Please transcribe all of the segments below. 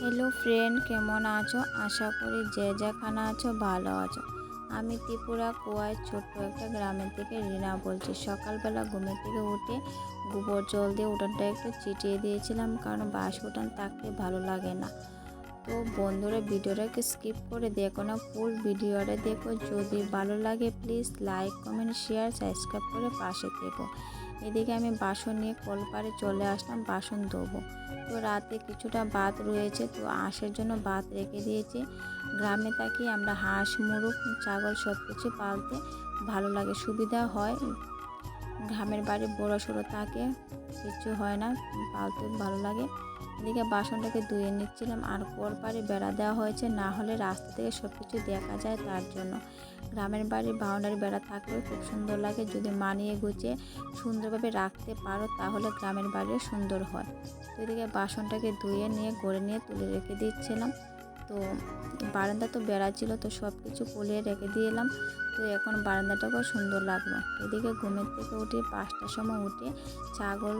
Hello friend কেমন আছো? আশা করি যে যেখানে আছো ভালো আছো। আমি ত্রিপুরা কুয়ায় ছোট্ট একটা গ্রামের থেকে রিনা বলছি। সকালবেলা ঘুমের থেকে উঠে গোবর জল দিয়ে উঠানটা একটু চিটিয়ে দিয়েছিলাম কারণ বাস উঠান থাকতে ভালো লাগে না। তো বন্ধুরা ভিডিওটাকে স্কিপ করে দেখো না ফুল ভিডিওটা দেখো। যদি ভালো লাগে please like comment share subscribe করে পাশে থেকো। এদিকে আমি বাসন নিয়ে কলপারে চলে আসলাম, বাসন ধোবো। তো রাতে কিছুটা ভাত রয়েছে, তো আঁশের জন্য ভাত রেখে দিয়েছি। গ্রামে থাকি আমরা হাঁস, মুরগ, ছাগল সব কিছু পালতে ভালো লাগে, সুবিধা হয়। গ্রামের বাড়ি বড়ো সড়ো থাকে কিছু হয় না, পালতে ভালো লাগে। এদিকে বাসনটাকে ধুয়ে নিচ্ছিলাম, আর কলপারে বেড়া দেওয়া হয়েছে, না হলে রাস্তা থেকে সব কিছু দেখা যায় তার জন্য। গ্রামের বাড়ির বাউন্ডারি বেড়া থাকলেও খুব সুন্দর লাগে, যদি মানিয়ে গুছিয়ে সুন্দরভাবে রাখতে পারো, তাহলে গ্রামের বাড়িও সুন্দর হয়। এদিকে বাসনটাকে ধুয়ে নিয়ে, গড়ে নিয়ে তুলে রেখে দিচ্ছিলাম। তো বারান্দা তো বেড়া ছিল, তো সব কিছু কুলিয়ে রেখে দিয়ে এলাম। তো এখন বারান্দাটাকেও সুন্দর লাগল। এদিকে ঘুমের থেকে উঠে পাঁচটার সময় উঠে ছাগল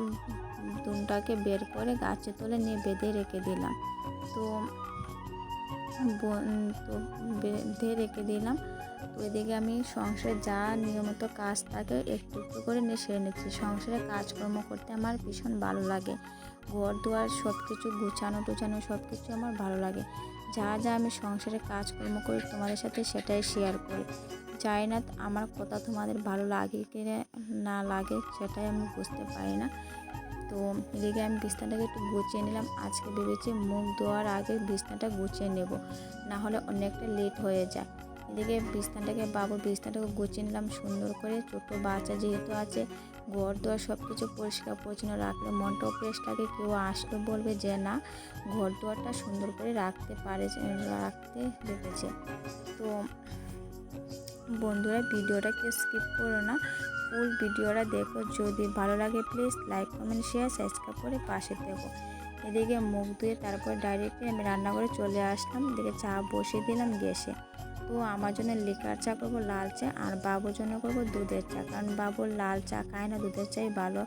দুনটাকে বের করে গাছে তুলে নিয়ে বেঁধে রেখে দিলাম। তো তো বেঁধে রেখে দিলাম। তো এদিকে আমি সংসারে যা নিয়মিত কাজ থাকে একটু একটু করে নিয়ে সেরে নিচ্ছি। সংসারে কাজকর্ম করতে আমার ভীষণ ভালো লাগে। ঘর দুয়ার সব কিছু গুছানো টুছানো সব কিছু আমার ভালো লাগে। যা যা আমি সংসারে কাজকর্ম করি তোমাদের সাথে সেটাই শেয়ার করি। চাই না আমার কথা তোমাদের ভালো লাগে কি না লাগে সেটাই আমি বুঝতে পারি না। তো এদিকে আমি বিছনাটাকে একটু গুছিয়ে নিলাম। আজকে ভেবেছি মুখ ধোয়ার আগে বিছনাটা গুছিয়ে নেব, না হলে অনেকটা লেট হয়ে যায়। এদিকে বিছনাটাকে বাবুর বিছনাটাকে গুছিয়ে নিলাম সুন্দর করে। ছোটো বাচ্চা যেহেতু আছে ঘর দোয়ার সব কিছু পরিষ্কার পরিচ্ছন্ন রাখলে মনটাও ফ্রেশ লাগে কেউ আসলে বলবে যে, না ঘর দোয়ারটা সুন্দর করে রাখতে পারে, রাখতে দেখেছে। তো বন্ধুরা, ভিডিওটাকে স্কিপ করো না। ফুল ভিডিওটা দেখো। যদি ভালো লাগে please like comment share subscribe করে পাশে দেখো এদিকে মুখ ধুয়ে তারপর ডাইরেক্টলি আমি রান্না করে চলে আসলাম। এদিকে চা বসিয়ে দিলাম গ্যাসে তো আমার জন্য লিকার চা করব, লাল চা, আর বাবুর জন্য করব দুধের চা। কারণ বাবুর লাল চা খায় না, দুধের চাই ভালো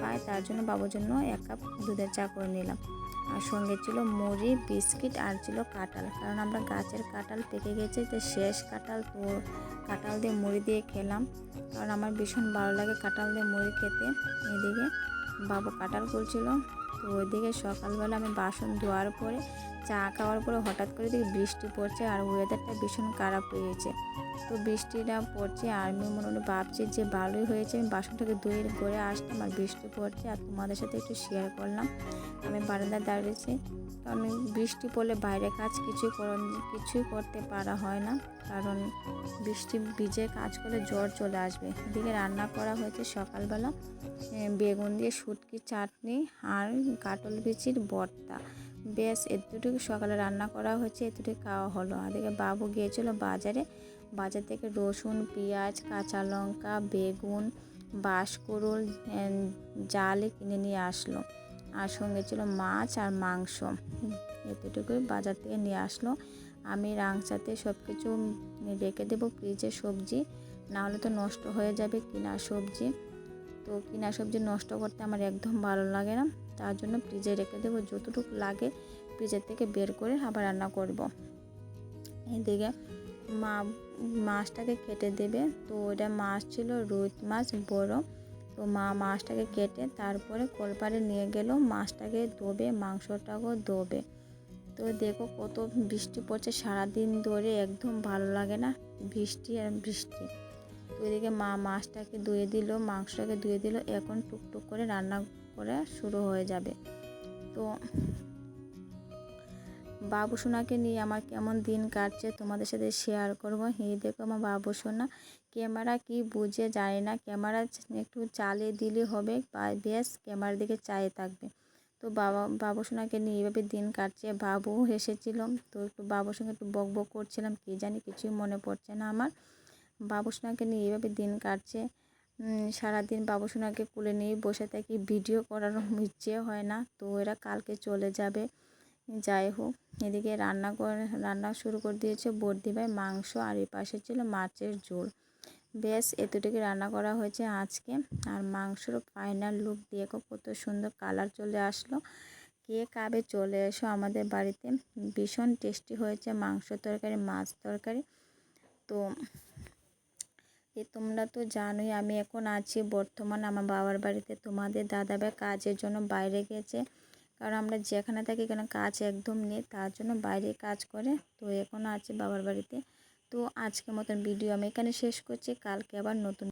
পায়, তার জন্য বাবুর জন্য এক কাপ দুধের চা করে নিলাম। আর সঙ্গে ছিল মুড়ি, বিস্কিট, আর ছিল কাঁঠাল। কারণ আমরা গাছের কাঁঠাল পেকে গেছে, তো শেষ কাঁঠাল তো কাঁঠাল দিয়ে মুড়ি দিয়ে খেলাম। কারণ আমার ভীষণ ভালো লাগে কাঁঠাল দিয়ে মুড়ি খেতে। এদিকে বাবু কাঁঠাল করছিল তো ওইদিকে সকালবেলা আমি বাসন ধোয়ার পরে চা খাওয়ার পরে হঠাৎ করে দেখি বৃষ্টি পড়ছে আর ওয়েদারটা ভীষণ খারাপ হয়েছে তো বৃষ্টিটা পড়ছে আর আমি মনে মনে ভাবছি যে ভালোই হয়েছে, আমি বাসনটাকে ধুয়ে করে আসলাম আর বৃষ্টি পড়ছে আর তোমাদের সাথে একটু শেয়ার করলাম। আমি বারান্দায় দাঁড়িয়েছি। কারণ বৃষ্টি পড়লে বাইরে কাজ কিছুই কিছুই করতে পারা হয় না। কারণ বৃষ্টি ভিজে কাজ করলে জ্বর চলে আসবে। এদিকে রান্না করা হয়েছে সকালবেলা। বেগুন দিয়ে শুটকি, চাটনি আর কাটল বিচির ভর্তা বেশ, এতটুকু সকালে রান্না করা হয়েছে, এতটুকু খাওয়া হলো। আদিকে বাবু গিয়েছিল বাজারে। বাজার থেকে রসুন, পেঁয়াজ, কাঁচা লঙ্কা, বেগুন, বাঁশকুড়ুল জালে কিনে নিয়ে আসলো। আর সঙ্গে ছিল মাছ আর মাংস। এতটুকুই বাজার থেকে নিয়ে আসলো। আমি রাংচাতে সব কিছু রেখে দেবো, ফ্রিজে সবজি। না হলে তো নষ্ট হয়ে যাবে কিনা সবজি। তো কিনা সবজি নষ্ট করতে আমার একদম ভালো লাগে না, তার জন্য ফ্রিজে রেখে দেবো। যতটুকু লাগে ফ্রিজের থেকে বের করে আবার রান্না করব। এদিকে মা, মাছটাকে কেটে দেবে। তো ওটা মাছ ছিল রুই মাছ, বড়। তো মা মাছটাকে কেটে তারপরে কলপারে নিয়ে গেল। মাছটাকে ধোবে, মাংসটাকেও ধোবে। তো দেখো কত বৃষ্টি পড়ছে। সারাদিন ধরে একদম ভালো লাগে না। বৃষ্টি আর বৃষ্টি। তো এদিকে মা মাছটাকে ধুয়ে দিল, মাংসটাকে ধুয়ে দিল, এখন টুকটুক করে রান্না করে শুরু হয়ে যাবে। তো বাবু সোনাকে নিয়ে আমার কেমন দিন কাটছে তোমাদের সাথে শেয়ার করব। এই দেখো আমার বাবু সোনা, ক্যামেরা কি বুঝে যায় না, ক্যামেরা একটু চালিয়ে দিলে হবে বেশ ক্যামেরার দিকে চায়ে থাকবে। তো বাবা, বাবু সোনাকে নিয়ে এভাবে দিন কাটছে বাবু এসেছিল তো একটু বাবুর সঙ্গে একটু বক বক করছিলাম, কী জানি কিছুই মনে পড়ছে না আমার। বাবু সোনাকে নিয়ে এভাবে দিন কাটছে সারাদিন বাবু সোনাকে কুলে নিয়ে বসে থাকি ভিডিও করার ইচ্ছে হয় না। তো এরা কালকে চলে যাবে। যাই হোক, এদিকে রান্না করে, রান্না শুরু করে দিয়েছে বর্দি ভাই। মাংস আর এ পাশে ছিল মাছের ঝোল। বেশ এতটুকু রান্না করা হয়েছে আজকে। আর মাংসর ফাইনাল লুক দিয়ে কত সুন্দর কালার চলে আসলো। কে কাবে চলে এসো আমাদের বাড়িতে? ভীষণ টেস্টি হয়েছে মাংস তরকারি, মাছ তরকারি। তো এ তোমরা তো জানোই আমি এখন আছি বর্তমান আমার বাবার বাড়িতে। তোমাদের দাদা ভাই কাজের জন্য বাইরে গেছে। কারণ আমরা যেখানে থাকি কেন কাজ একদম নেই, তার জন্য বাইরে কাজ করে তো এখন আছে বাবার বাড়িতে। তো আজকে মতন ভিডিও আমি এখানে শেষ করছি। কালকে আবার নতুন